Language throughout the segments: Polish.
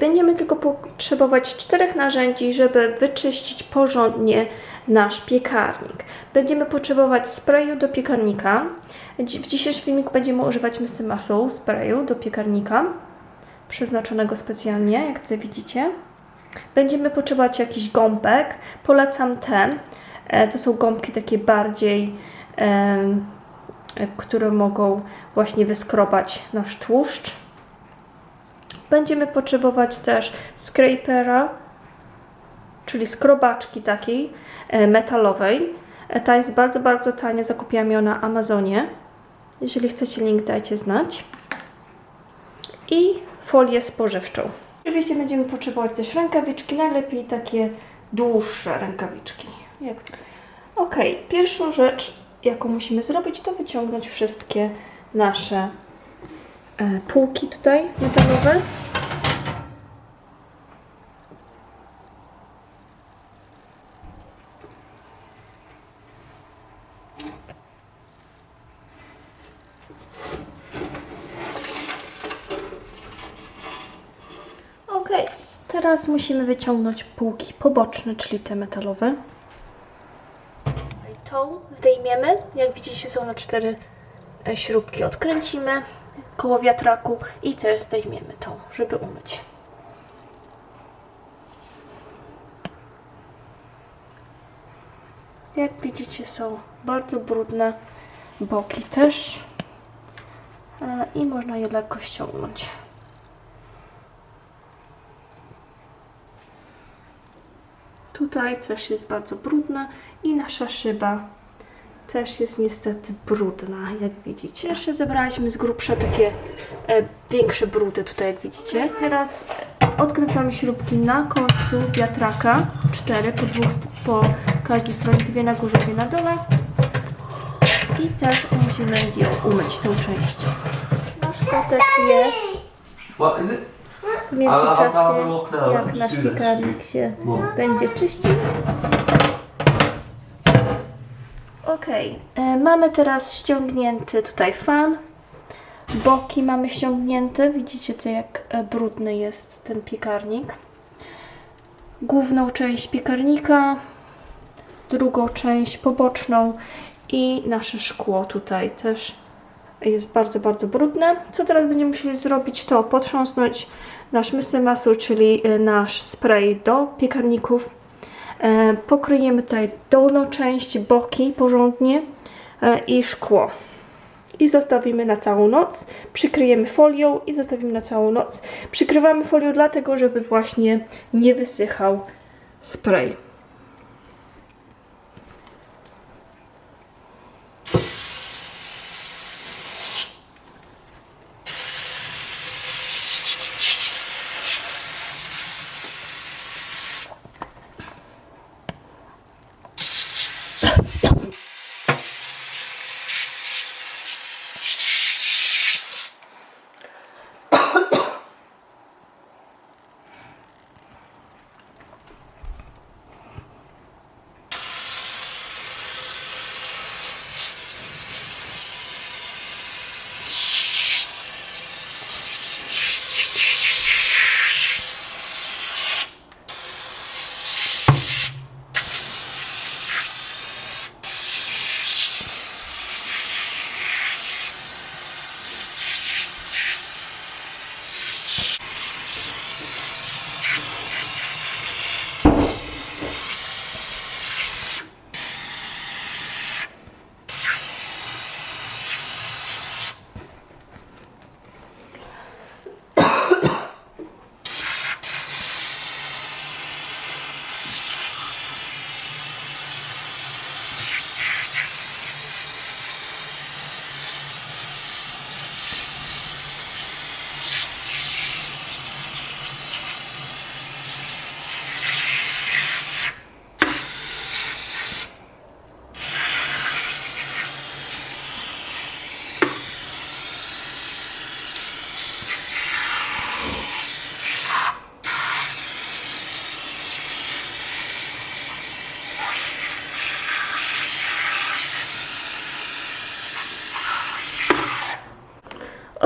Będziemy tylko potrzebować czterech narzędzi, żeby wyczyścić porządnie nasz piekarnik. Będziemy potrzebować sprayu do piekarnika. W dzisiejszym filmiku będziemy używać Mr. Muscle sprayu do piekarnika, przeznaczonego specjalnie, jak tutaj widzicie. Będziemy potrzebować jakiś gąbek. Polecam ten. E, To są gąbki takie bardziej, które mogą właśnie wyskrobać nasz tłuszcz. Będziemy potrzebować też scrapera, czyli skrobaczki takiej e, metalowej. E, Ta jest bardzo, bardzo tania. Zakupiłam ją na Amazonie. Jeżeli chcecie link, dajcie znać. I folię spożywczą. Oczywiście będziemy potrzebować też rękawiczki, najlepiej takie dłuższe rękawiczki. Jak... Ok, pierwszą rzecz, jaką musimy zrobić, to wyciągnąć wszystkie nasze półki tutaj metalowe. Ok, teraz musimy wyciągnąć półki poboczne, czyli te metalowe. Tą zdejmiemy. Jak widzicie, są na cztery e, śrubki. Odkręcimy koło wiatraku i też zdejmiemy tą, żeby umyć. Jak widzicie, są bardzo brudne. Boki też. E, I można je lekko ściągnąć. Tutaj też jest bardzo brudna i nasza szyba też jest niestety brudna, jak widzicie. Jeszcze zebraliśmy z grubsza takie e, większe brudy tutaj, jak widzicie. Teraz e, odkręcamy śrubki na końcu wiatraka, cztery po, dwóch, po każdej stronie, dwie na górze, dwie na dole. I też musimy je umyć, tą część. Nasz kotek je What is it? w międzyczasie, jak nasz piekarnik się będzie czyścił. Ok, e, mamy teraz ściągnięty tutaj fan. Boki mamy ściągnięte. Widzicie to jak e, brudny jest ten piekarnik. Główną część piekarnika, drugą część poboczną i nasze szkło tutaj też jest bardzo, bardzo brudne. Co teraz będziemy musieli zrobić, to potrząsnąć nasz Mr. Muscle, czyli e, nasz spray do piekarników. E, Pokryjemy tutaj dolną część, boki porządnie e, i szkło. I zostawimy na całą noc. Przykryjemy folią i zostawimy na całą noc. Przykrywamy folią dlatego, żeby właśnie nie wysychał spray.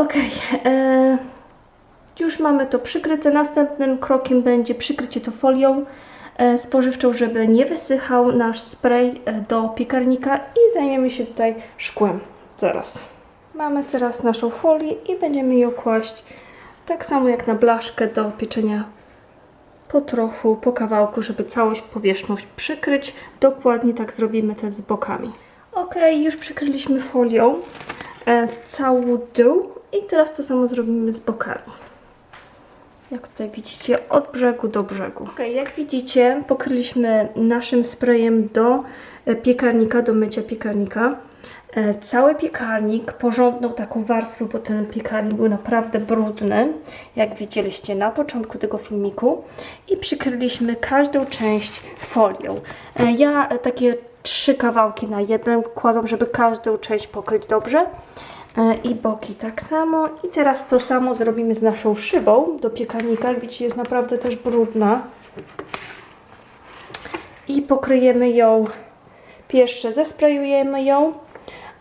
Ok, e, już mamy to przykryte. Następnym krokiem będzie przykrycie to folią e, spożywczą, żeby nie wysychał nasz spray e, do piekarnika i zajmiemy się tutaj szkłem. Zaraz. Mamy teraz naszą folię i będziemy ją kłaść tak samo jak na blaszkę do pieczenia po trochu, po kawałku, żeby całość powierzchność przykryć. Dokładnie tak zrobimy też z bokami. Ok, już przykryliśmy folią e, cały dół i teraz to samo zrobimy z bokami. Jak tutaj widzicie, od brzegu do brzegu. Ok, jak widzicie, pokryliśmy naszym sprayem do e, piekarnika, do mycia piekarnika. E, Cały piekarnik porządną taką warstwą, bo ten piekarnik był naprawdę brudny, jak widzieliście na początku tego filmiku. I przykryliśmy każdą część folią. E, Ja takie trzy kawałki na jeden kładam, żeby każdą część pokryć dobrze. E, I boki tak samo. I teraz to samo zrobimy z naszą szybą do piekarnika. Jak widzicie, jest naprawdę też brudna. I pokryjemy ją, pierwsze zesprayujemy ją,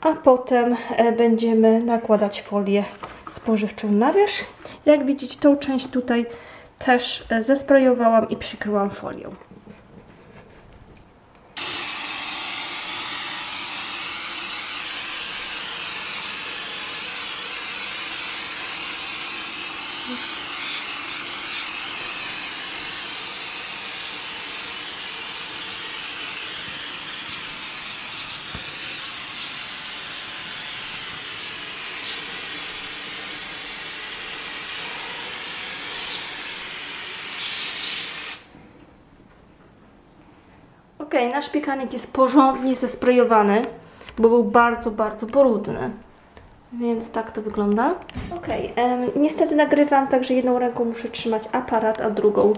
a potem e, będziemy nakładać folię spożywczą na wierzch. Jak widzicie, tą część tutaj też e, zesprayowałam i przykryłam folią. Ok, nasz piekarnik jest porządnie zesprayowany, bo był bardzo, bardzo brudny. Więc tak to wygląda. Ok, em, niestety nagrywam, także jedną ręką muszę trzymać aparat, a drugą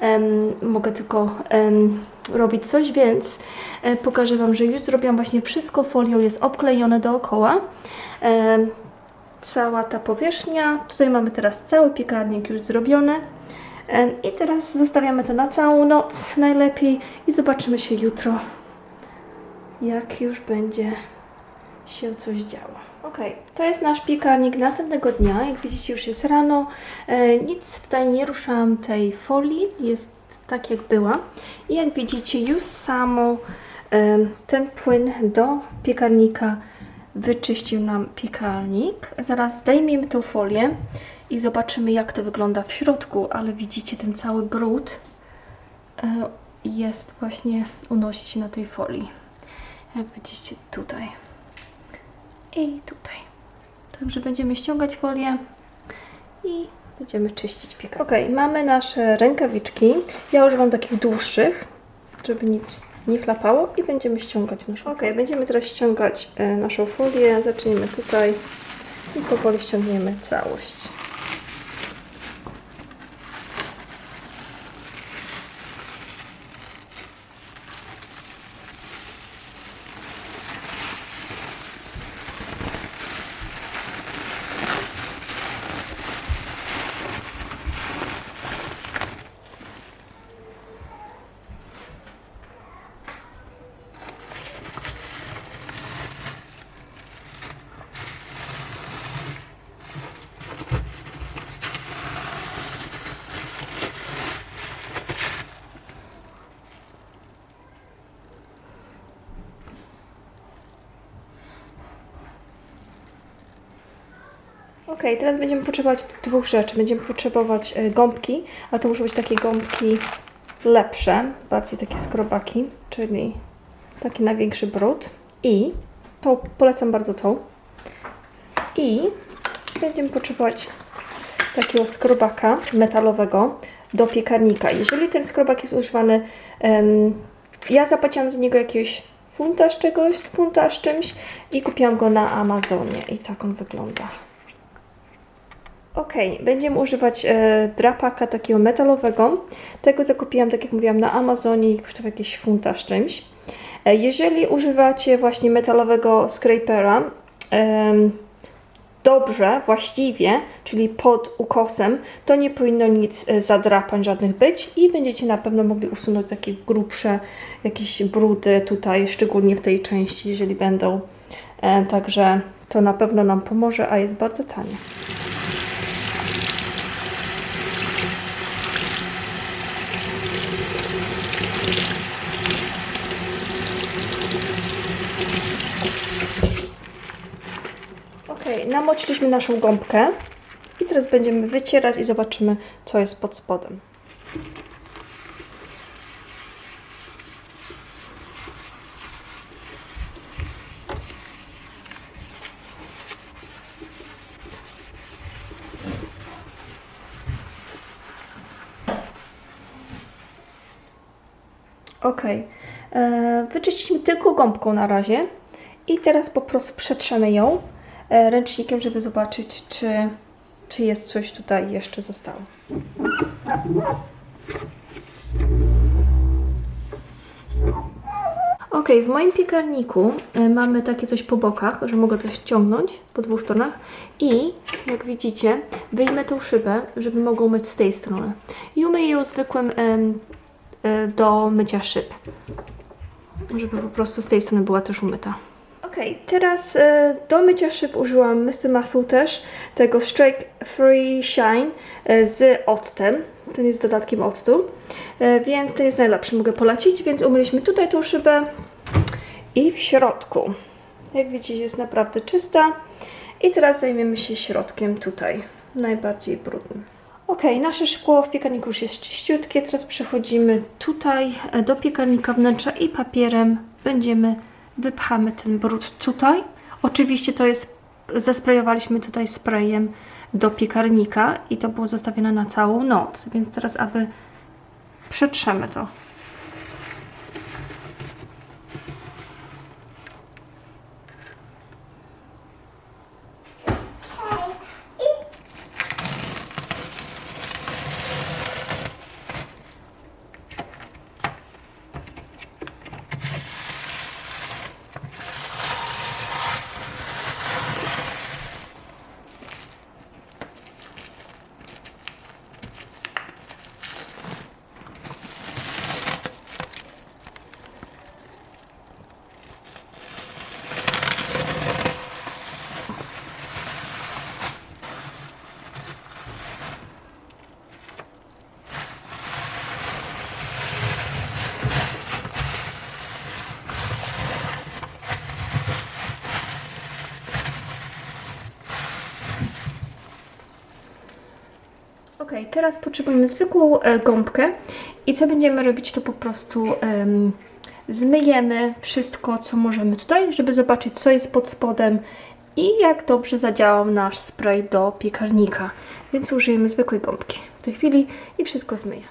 em, mogę tylko em, robić coś, więc e, pokażę Wam, że już zrobiłam właśnie wszystko folią, jest obklejone dookoła. Cała ta powierzchnia. Tutaj mamy teraz cały piekarnik już zrobiony. I teraz zostawiamy to na całą noc najlepiej i zobaczymy się jutro, jak już będzie się coś działo. Ok, to jest nasz piekarnik następnego dnia. Jak widzicie, już jest rano. E, nic tutaj nie ruszałam tej folii, jest tak jak była. I jak widzicie, już samo ten płyn do piekarnika wyczyścił nam piekarnik. Zaraz zdejmiemy tą folię i zobaczymy jak to wygląda w środku, ale widzicie ten cały brud e, jest właśnie, unosi się na tej folii. Jak widzicie tutaj i tutaj. Także będziemy ściągać folię i będziemy czyścić piekarnik. Ok, mamy nasze rękawiczki. Ja używam takich dłuższych, żeby nic nie chlapało i będziemy ściągać naszą Ok, będziemy teraz ściągać e, naszą folię. Zaczniemy tutaj i powoli ściągniemy całość. Ok, teraz będziemy potrzebować dwóch rzeczy. Będziemy potrzebować e, gąbki, a to muszą być takie gąbki lepsze, bardziej takie skrobaki, czyli taki największy brud. I tą polecam bardzo tą. I będziemy potrzebować takiego skrobaka metalowego do piekarnika. Jeżeli ten skrobak jest używany, em, ja zapłaciłam za niego jakiegoś funta z czegoś, funta z czymś i kupiłam go na Amazonie i tak on wygląda. Ok, będziemy używać e, drapaka takiego metalowego. Tego zakupiłam, tak jak mówiłam, na Amazonie i kosztował jakieś funta z czymś. E, jeżeli używacie właśnie metalowego scrapera, em, dobrze, właściwie, czyli pod ukosem, to nie powinno nic e, zadrapań żadnych być i będziecie na pewno mogli usunąć takie grubsze jakieś brudy tutaj, szczególnie w tej części, jeżeli będą. E, Także to na pewno nam pomoże, a jest bardzo tanie. Ok, namoczyliśmy naszą gąbkę i teraz będziemy wycierać i zobaczymy, co jest pod spodem. Ok, e, wyczyściliśmy tylko gąbką na razie i teraz po prostu przetrzemy ją ręcznikiem, żeby zobaczyć, czy, czy jest coś tutaj jeszcze zostało. Ok, w moim piekarniku e, mamy takie coś po bokach, że mogę to ściągnąć po dwóch stronach i jak widzicie wyjmę tą szybę, żeby mogło myć z tej strony i umyję ją zwykłym em, e, do mycia szyb, żeby po prostu z tej strony była też umyta. Ok, teraz e, do mycia szyb użyłam Mr. Muscle też tego Strike Free Shine e, z octem. Ten jest dodatkiem octu, e, więc ten jest najlepszy, mogę polecić. Więc umyliśmy tutaj tą szybę i w środku. Jak widzicie jest naprawdę czysta. I teraz zajmiemy się środkiem tutaj, najbardziej brudnym. Ok, nasze szkło w piekarniku już jest czyściutkie. Teraz przechodzimy tutaj do piekarnika wnętrza i papierem będziemy wypchamy ten brud tutaj. Oczywiście to jest, zasprayowaliśmy tutaj sprayem do piekarnika i to było zostawione na całą noc, więc teraz aby przetrzemy to. Ok, teraz potrzebujemy zwykłą e, gąbkę i co będziemy robić, to po prostu em, zmyjemy wszystko, co możemy tutaj, żeby zobaczyć, co jest pod spodem i jak dobrze zadziałał nasz spray do piekarnika. Więc użyjemy zwykłej gąbki w tej chwili i wszystko zmyję.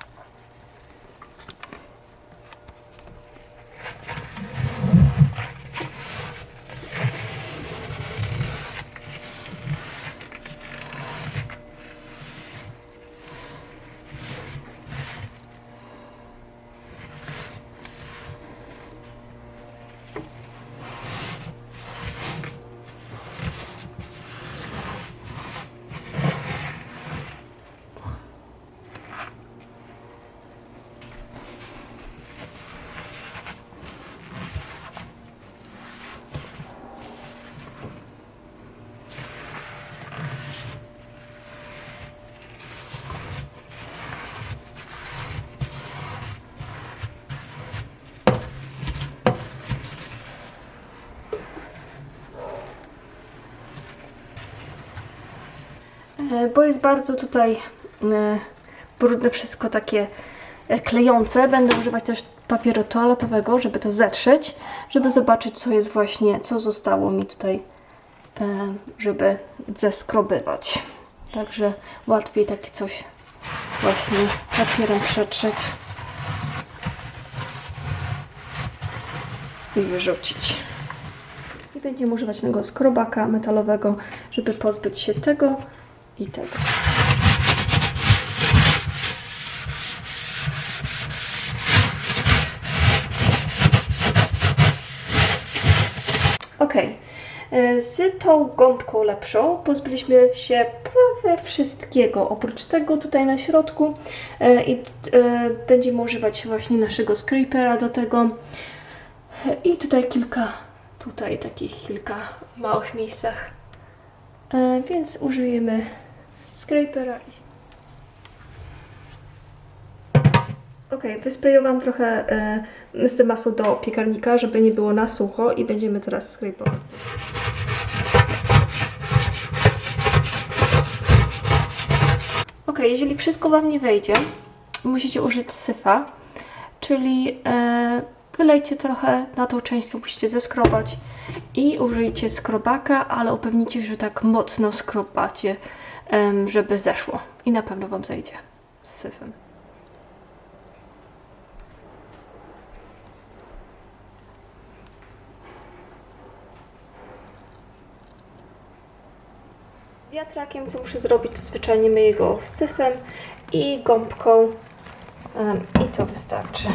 Bo jest bardzo tutaj e, brudne wszystko takie e, klejące. Będę używać też papieru toaletowego, żeby to zetrzeć, żeby zobaczyć, co jest właśnie, co zostało mi tutaj, e, żeby zeskrobywać. Także łatwiej takie coś właśnie papierem przetrzeć i wyrzucić. I będziemy używać tego skrobaka metalowego, żeby pozbyć się tego i tego. Ok. E, Z tą gąbką lepszą pozbyliśmy się prawie wszystkiego. Oprócz tego tutaj na środku e, i e, będziemy używać właśnie naszego scrapera do tego. I tutaj kilka, tutaj takich kilka małych miejscach więc użyjemy scrapera. i- Ok, wysprayowałam trochę e, Mr. Masu do piekarnika, żeby nie było na sucho i będziemy teraz skrypować. Ok, jeżeli wszystko Wam nie wejdzie, musicie użyć syfa, czyli e, wylejcie trochę na tą część, co musicie zeskrobać i użyjcie skrobaka, ale upewnijcie się, że tak mocno skrobacie, żeby zeszło i na pewno Wam zejdzie z syfem. Wiatrakiem, co muszę zrobić, to zwyczajnie myję go syfem i gąbką i to wystarczy.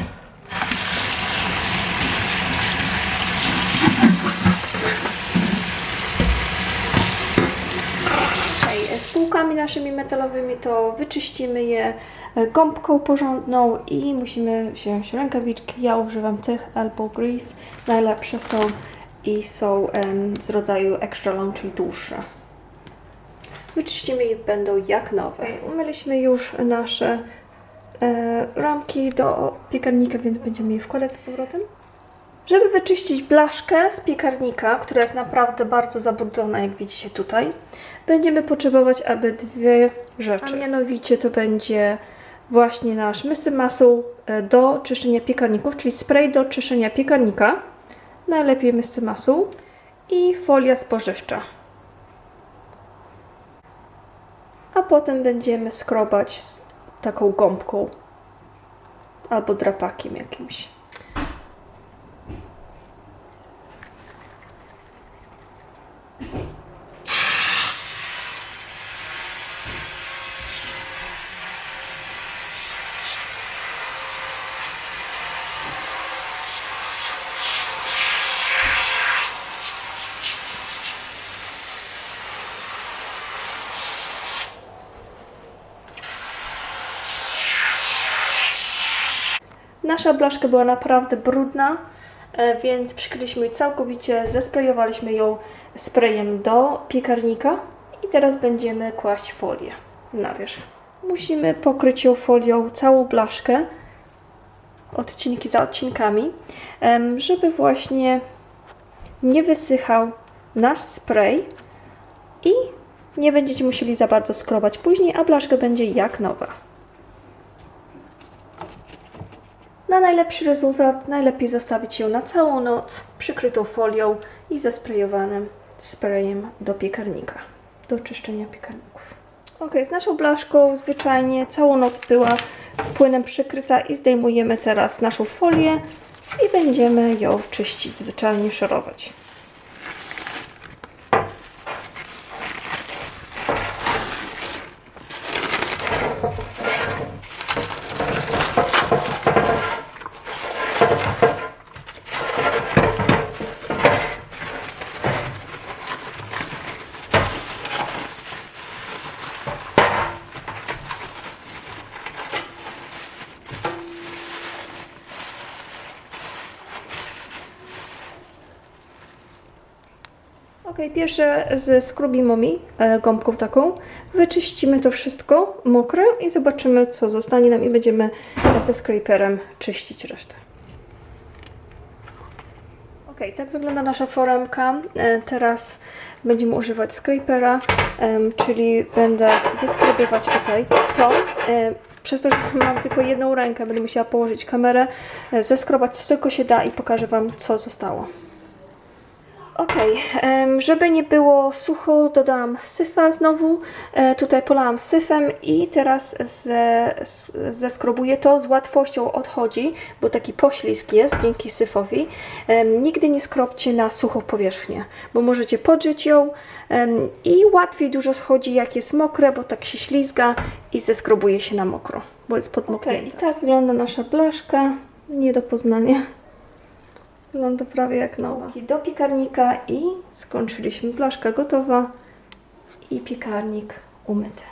Półkami naszymi metalowymi to wyczyścimy je e, gąbką porządną i musimy wziąć rękawiczki. Ja używam tych Elbow Grease. Najlepsze są i są em, z rodzaju extra long, czyli dłuższe. Wyczyścimy je, będą jak nowe. Umyliśmy już nasze e, ramki do piekarnika, więc będziemy je wkładać z powrotem. Żeby wyczyścić blaszkę z piekarnika, która jest naprawdę bardzo zabrudzona, jak widzicie tutaj, będziemy potrzebować aby dwie rzeczy. A mianowicie to będzie właśnie nasz Mr. Muscle e, do czyszczenia piekarników, czyli spray do czyszczenia piekarnika, najlepiej Mr. Muscle i folia spożywcza. A potem będziemy skrobać taką gąbką albo drapakiem jakimś. Nasza blaszka była naprawdę brudna, e, więc przykryliśmy ją całkowicie, zesprayowaliśmy ją sprayem do piekarnika i teraz będziemy kłaść folię na wierzch. Musimy pokryć ją folią całą blaszkę, odcinki za odcinkami, żeby właśnie nie wysychał nasz spray i nie będziecie musieli za bardzo skrobać później, a blaszka będzie jak nowa. Na najlepszy rezultat najlepiej zostawić ją na całą noc przykrytą folią i zesprejowanym sprayem do piekarnika, do czyszczenia piekarników. Ok, z naszą blaszką zwyczajnie całą noc była płynem przykryta i zdejmujemy teraz naszą folię i będziemy ją czyścić, zwyczajnie szorować. Ok, pierwsze ze Scruby Mommy, e, gąbką taką, wyczyścimy to wszystko mokre i zobaczymy co zostanie nam i będziemy ze scraperem czyścić resztę. Ok, tak wygląda nasza foremka. E, Teraz będziemy używać scrapera, czyli będę zeskrobiewać tutaj to. E, Przez to, że mam tylko jedną rękę, będę musiała położyć kamerę, e, zeskrobać co tylko się da i pokażę Wam co zostało. Ok, żeby nie było sucho, dodałam syfa znowu. E, tutaj polałam syfem i teraz ze, zeskrobuję to. Z łatwością odchodzi, bo taki poślizg jest dzięki syfowi. Nigdy nie skrobcie na suchą powierzchnię, bo możecie podrzeć ją i łatwiej dużo schodzi jak jest mokre, bo tak się ślizga i zeskrobuje się na mokro, bo jest podmoknięte. I tak wygląda nasza blaszka, nie do poznania. Wygląda prawie jak nowa. Do piekarnika i skończyliśmy. Blaszka gotowa i piekarnik umyty.